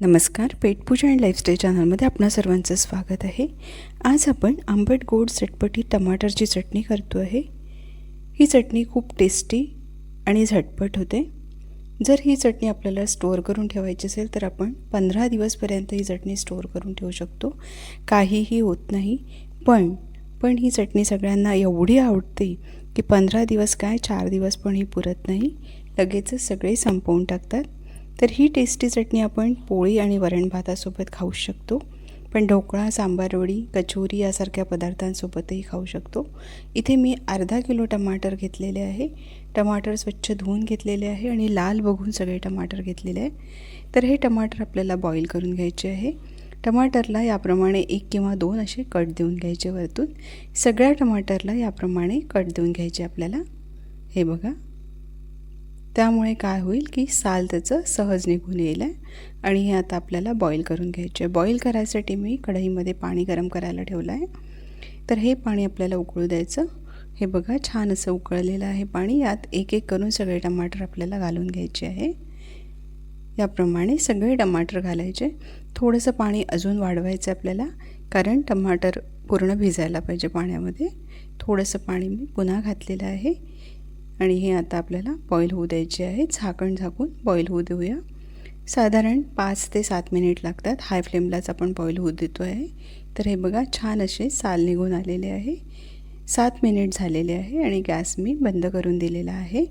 नमस्कार पेटपूजा and lifestyle चॅनलमध्ये आपणा सर्वांचं स्वागत आहे. आज आपण आंबट गोड चटपटी टमाटरची चटणी करतो आहे. ही चटणी खूप टेस्टी आणि झटपट होते. जर ही चटणी आपल्याला स्टोअर करून ठेवायची असेल तर आपण पंधरा दिवसपर्यंत ही चटणी स्टोअर करून ठेवू शकतो. काहीही होत नाही. पण पण ही चटणी सगळ्यांना एवढी आवडते की पंधरा दिवस काय चार दिवस पण ही पुरत नाही. लगेचच सगळे संपवून टाकतात. तर ही टेस्टी चटणी आपण पोळी आणि वरण भातासोबत खाऊ शकतो. पण ढोकळा सांबारवडी कचोरी यासारख्या पदार्थांसोबतही खाऊ शकतो. इथे मी अर्धा किलो टमाटर घेतलेले आहे. टमाटर स्वच्छ धुवून घेतलेले आहे आणि लाल बघून सगळे टमाटर घेतलेले आहे. तर हे टमाटर आपल्याला बॉईल करून घ्यायचे आहे. टमाटरला याप्रमाणे एक किंवा दोन असे कट देऊन घ्यायचे वरतून. सगळ्या टमाटरला याप्रमाणे कट देऊन घ्यायचे आपल्याला. हे बघा. त्यामुळे काय होईल की साल त्याचं सहज निघून येईल आहे. आणि हे आता आपल्याला बॉईल करून घ्यायचे आहे. बॉईल करायसाठी मी कढईमध्ये पाणी गरम करायला ठेवलं आहे. तर हे पाणी आपल्याला उकळू द्यायचं. हे बघा छान असं उकळलेलं आहे पाणी. यात एक एक करून सगळे टमाटर आपल्याला घालून घ्यायचे आहे. याप्रमाणे सगळे टमाटर घालायचे. थोडंसं पाणी अजून वाढवायचं आपल्याला कारण टमाटर पूर्ण भिजायला पाहिजे पाण्यामध्ये. थोडंसं पाणी मी पुन्हा घातलेलं आहे. आणि हे आता आपल्याला बॉईल होऊ द्यायचे आहे. झाकण झाकून बॉईल होऊ देऊया. साधारण पाच ते सात मिनिट लागतात. हाय फ्लेमलाच आपण बॉईल होऊ देतो आहे. तर हे बघा छान असे साल निघून आलेले आहे. सात मिनिट झालेले आहे आणि गॅस मी बंद करून दिलेला आहे.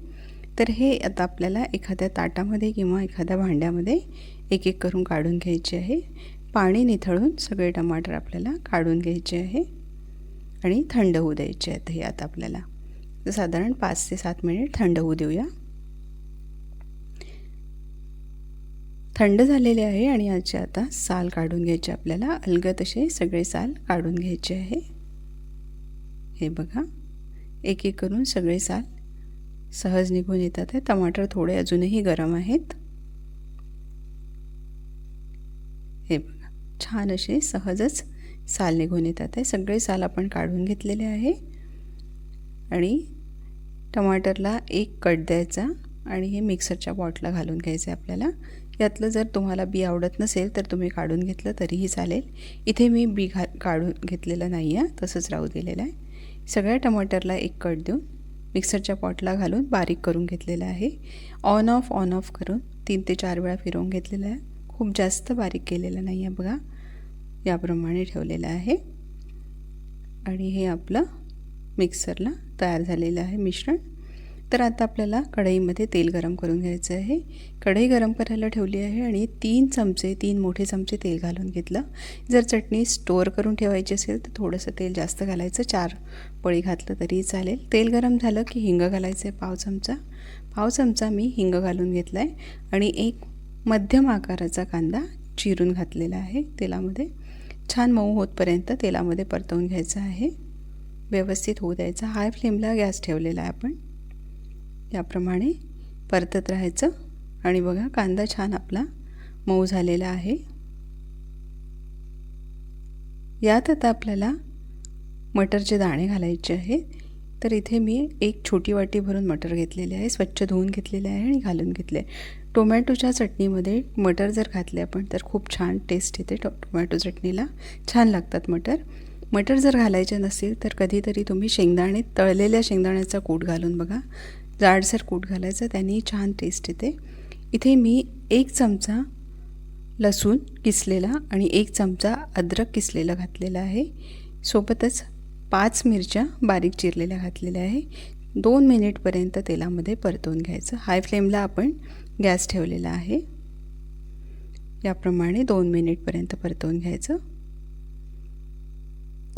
तर हे आता आपल्याला एखाद्या ताटामध्ये किंवा एखाद्या भांड्यामध्ये एक एक करून काढून घ्यायचे आहे. पाणी निथळून सगळे टमाटर आपल्याला काढून घ्यायचे आहे. आणि थंड होऊ द्यायचे आहेत हे आता आपल्याला. तर साधारण पाच ते सात मिनिट थंड होऊ देऊया. थंड झालेले आहे आणि याचे आता साल काढून घ्यायचे आपल्याला. अलगत असे सगळे साल काढून घ्यायचे आहे. हे बघा. एक एक करून सगळे साल सहज निघून येतात आहे. टमाटर थोडे अजूनही गरम आहेत. हे बघा. छान असे सहजच साल निघून येतात आहे. सगळे साल आपण काढून घेतलेले आहे. आणि टमाटरला एक कट द्यायचा आणि हे मिक्सरच्या पॉटला घालून घ्यायचं आहे आपल्याला. यातलं जर तुम्हाला बी आवडत नसेल तर तुम्ही काढून घेतलं तरीही चालेल. इथे मी बी घा काढून घेतलेलं नाही आहे तसंच राहू दिलेलं आहे. सगळ्या टमाटरला एक कट देऊन मिक्सरच्या पॉटला घालून बारीक करून घेतलेलं आहे. ऑन ऑफ ऑन ऑफ करून तीन ते चार वेळा फिरवून घेतलेलं आहे. खूप जास्त बारीक केलेलं नाही आहे बघा. याप्रमाणे ठेवलेलं आहे. आणि हे आपलं मिक्सरला तयार झालेलं आहे मिश्रण. तर आता आपल्याला कढईमध्ये तेल गरम करून घ्यायचं आहे. कढई गरम करायला ठेवली आहे आणि तीन चमचे तीन मोठे चमचे तेल घालून घेतलं. जर चटणी स्टोअर करून ठेवायची असेल तर थोडंसं तेल जास्त घालायचं. चार पळी घातलं तरी चालेल. तेल गरम झालं की हिंग घालायचं आहे पाव चमचा. पाव चमचा मी हिंग घालून घेतला आहे आणि एक मध्यम आकाराचा कांदा चिरून घातलेला आहे तेलामध्ये. छान मऊ होतपर्यंत तेलामध्ये परतवून घ्यायचं आहे. व्यवस्थित होऊ द्यायचा. हाय फ्लेमला गॅस ठेवलेला आहे आपण. याप्रमाणे परतत राहायचं. आणि बघा कांदा छान आपला मऊ झालेला आहे. यात आता आपल्याला मटरचे दाणे घालायचे आहेत. तर इथे मी एक छोटी वाटी भरून मटर घेतलेले आहे. स्वच्छ धुवून घेतलेले आहे आणि घालून घेतले टोमॅटोच्या चटणीमध्ये मटर जर घातले आपण तर खूप छान टेस्ट येते टो टोमॅटो चटणीला. छान लागतात मटर. मटर जर घालायचे नसेल तर कधीतरी तुम्ही शेंगदाणे तळलेल्या शेंगदाण्याचा कूट घालून बघा. जाडसर कूट घालायचं त्यांनी छान टेस्ट येते. इथे मी एक चमचा लसूण किसलेला आणि एक चमचा अद्रक किसलेला घातलेला आहे. सोबतच पाच मिरच्या बारीक चिरलेल्या घातलेल्या आहे. दोन मिनिटपर्यंत तेलामध्ये परतवून घ्यायचं. हाय फ्लेमला आपण गॅस ठेवलेला आहे. याप्रमाणे दोन मिनिटपर्यंत परतवून घ्यायचं.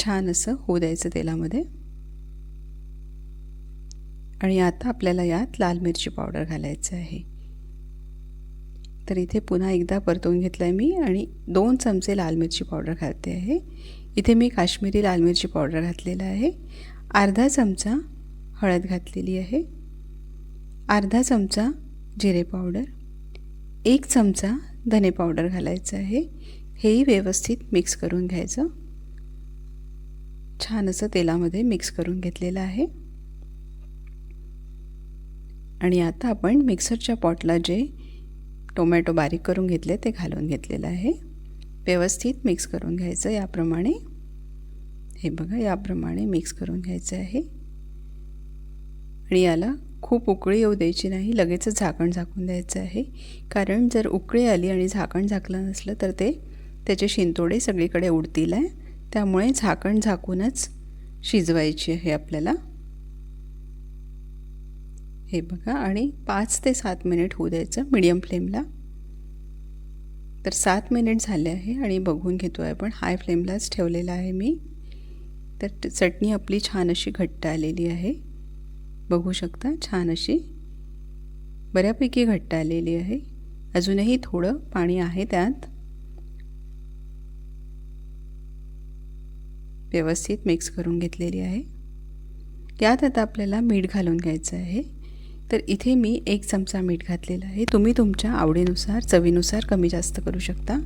छान असं होऊ द्यायचं तेलामध्ये. आणि आता आपल्याला यात लाल मिरची पावडर घालायचं आहे. तर इथे पुन्हा एकदा परतवून घेतलं आहे मी आणि दोन चमचे लाल मिरची पावडर घालते आहे. इथे मी काश्मीरी लाल मिरची पावडर घातलेला आहे. अर्धा चमचा हळद घातलेली आहे. अर्धा चमचा जिरे पावडर. एक चमचा धने पावडर घालायचं आहे. हेही व्यवस्थित मिक्स करून घ्यायचं. छान असं तेलामध्ये मिक्स करून घेतलेलं आहे. आणि आता आपण मिक्सरच्या पॉटला जे टोमॅटो बारीक करून घेतले ते घालून घेतलेलं आहे. व्यवस्थित मिक्स करून घ्यायचं याप्रमाणे. हे बघा याप्रमाणे मिक्स करून घ्यायचं आहे. आणि याला खूप उकळी येऊ द्यायची नाही लगेचच झाकण झाकून द्यायचं आहे. कारण जर उकळी आली आणि झाकण झाकलं नसलं तर ते त्याचे शिंतोडे सगळीकडे उडतील आहे त्यामुळे झाकण झाकूनच शिजवायची आहे आपल्याला. हे बघा आणि पाच ते सात मिनिट होऊ द्यायचं मीडियम फ्लेमला तर सात मिनिट झाले आहे आणि बघून घेतो आहे आपण हाय फ्लेमलाच ठेवलेला आहे मी. तर चटणी आपली छान अशी घट्ट आलेली आहे. बघू शकता छान अशी बऱ्यापैकी घट्ट आलेली आहे. अजूनही थोडं पाणी आहे त्यात. व्यवस्थित मिक्स करून घेतलेली आहे. यात आता आपल्याला मीठ घालून घ्यायचं आहे. तर इथे मी एक चमचा मीठ घातलेला आहे. तुम्ही तुमच्या आवडीनुसार चवीनुसार कमी जास्त करू शकता.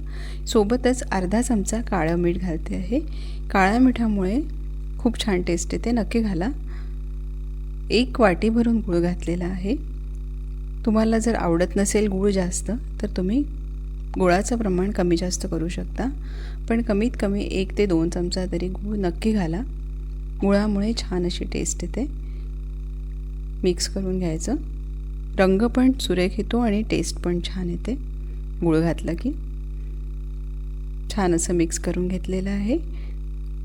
सोबतच अर्धा चमचा काळं मीठ घालते आहे. काळ्या मिठामुळे खूप छान टेस्ट येते. नक्की घाला. एक वाटी भरून गूळ घातलेला आहे. तुम्हाला जर आवडत नसेल गूळ जास्त तर तुम्ही गुळाचं प्रमाण कमी जास्त करू शकता. पण कमीत कमी एक ते दोन चमचा तरी गूळ नक्की घाला. गुळामुळे छान अशी टेस्ट येते. मिक्स करून घ्यायचं. रंग पण सुरेख येतो आणि टेस्ट पण छान येते. गुळ घातला की. छान असं मिक्स करून घेतलेलं आहे.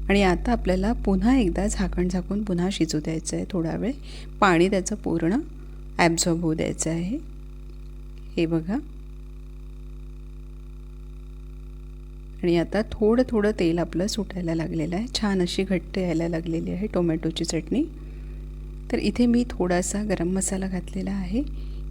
आणि आता आपल्याला पुन्हा एकदा झाकण झाकून पुन्हा शिजू द्यायचं आहे थोडा वेळ. पाणी त्याचं पूर्ण ॲब्झॉर्ब होऊ द्यायचं आहे. हे बघा. आणि आता थोडं थोडं तेल आपलं सुटायला लागलेलं आहे. छान अशी घट्ट यायला लागलेली आहे टोमॅटोची चटणी. तर इथे मी थोडासा गरम मसाला घातलेला आहे.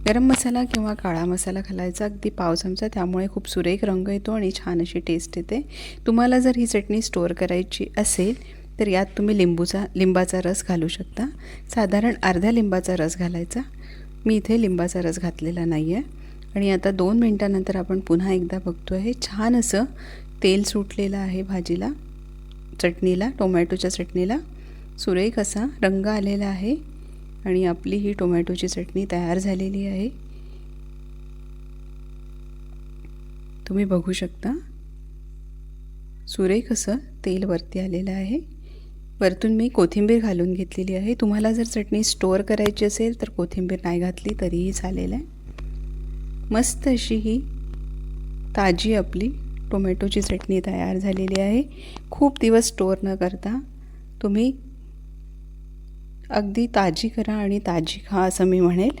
गरम मसाला किंवा काळा मसाला घालायचा अगदी पाव चमचा त्यामुळे खूप सुरेख रंग येतो आणि छान अशी टेस्ट येते. तुम्हाला जर ही चटणी स्टोअर करायची असेल तर यात तुम्ही लिंबूचा लिंबाचा रस घालू शकता. साधारण अर्ध्या लिंबाचा रस घालायचा. मी इथे लिंबाचा रस घातलेला नाही आहे आणि आता दोन मिनटानंतर आपण पुन्हा एकदा बघतो आहे छान असं तेल सुटलेलं आहे भाजीला चटणीला टोमॅटोच्या चटणीला. सुरेख असा रंग आलेला आहे आणि आपली ही टोमॅटोची चटणी तयार झालेली आहे. तुम्ही बघू शकता सुरेख असं तेल वरती आलेलं आहे. वरतून मी कोथिंबीर घालून घेतलेली आहे. तुम्हाला जर चटणी स्टोअर करायची असेल तर कोथिंबीर नाही घातली तरीही चालेल आहे. मस्त अशी ही ताजी आपली टोमॅटोची चटणी तयार झालेली आहे. खूप दिवस स्टोअर न करता तुम्ही अगदी ताजी करा आणि ताजी खा असं मी म्हणेल.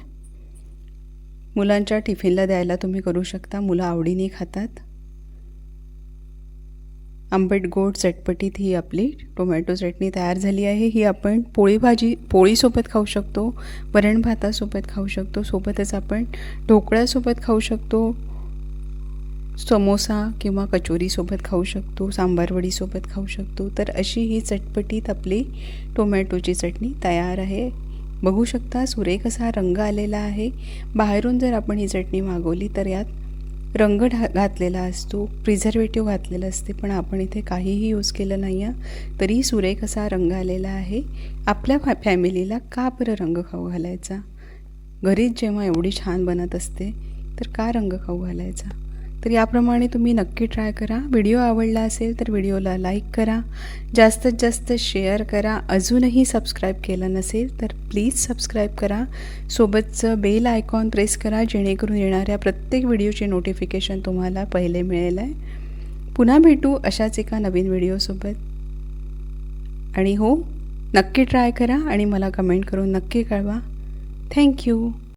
मुलांच्या टिफिनला द्यायला तुम्ही करू शकता. मुलं आवडीने खातात. आंबट गोड चटपटीत ही आपली टोमॅटो चटणी तयार झाली आहे. ही आपण पोळी भाजी पोळीसोबत खाऊ शकतो वरण भातासोबत खाऊ शकतो. सोबतच आपण ढोकळ्यासोबत खाऊ शकतो. समोसा किंवा कचोरीसोबत खाऊ शकतो सांबारवडीसोबत खाऊ शकतो. तर अशी ही चटपटीत आपली टोमॅटोची चटणी तयार आहे. बघू शकता सुरेख असा रंग आलेला आहे. बाहेरून जर आपण ही चटणी मागवली तर यात रंग ढा घातलेला असतो प्रिझर्वेटिव्ह घातलेलं असते पण आपण इथे काहीही यूज केलं नाही आहे. तरी सुरेख असा रंग आलेला आहे. आपल्या फॅ फॅमिलीला का बरं रंग खाऊ घालायचा? घरीच जेव्हा एवढी छान बनत असते तर का रंग खाऊ घालायचा? तर याप्रमाणे तुम्ही नक्की ट्राय करा. व्हिडिओ आवडला असेल तर व्हिडिओला लाईक करा. जास्तीत जास्त शेअर करा. अजूनही सबस्क्राईब केलं नसेल तर प्लीज सबस्क्राईब करा. सोबतचं बेल आयकॉन प्रेस करा जेणेकरून येणाऱ्या प्रत्येक व्हिडिओचे नोटिफिकेशन तुम्हाला पहिले मिळेल आहे. पुन्हा भेटू अशाच एका नवीन व्हिडिओसोबत आणि हो नक्की ट्राय करा आणि मला कमेंट करून नक्की कळवा. थँक्यू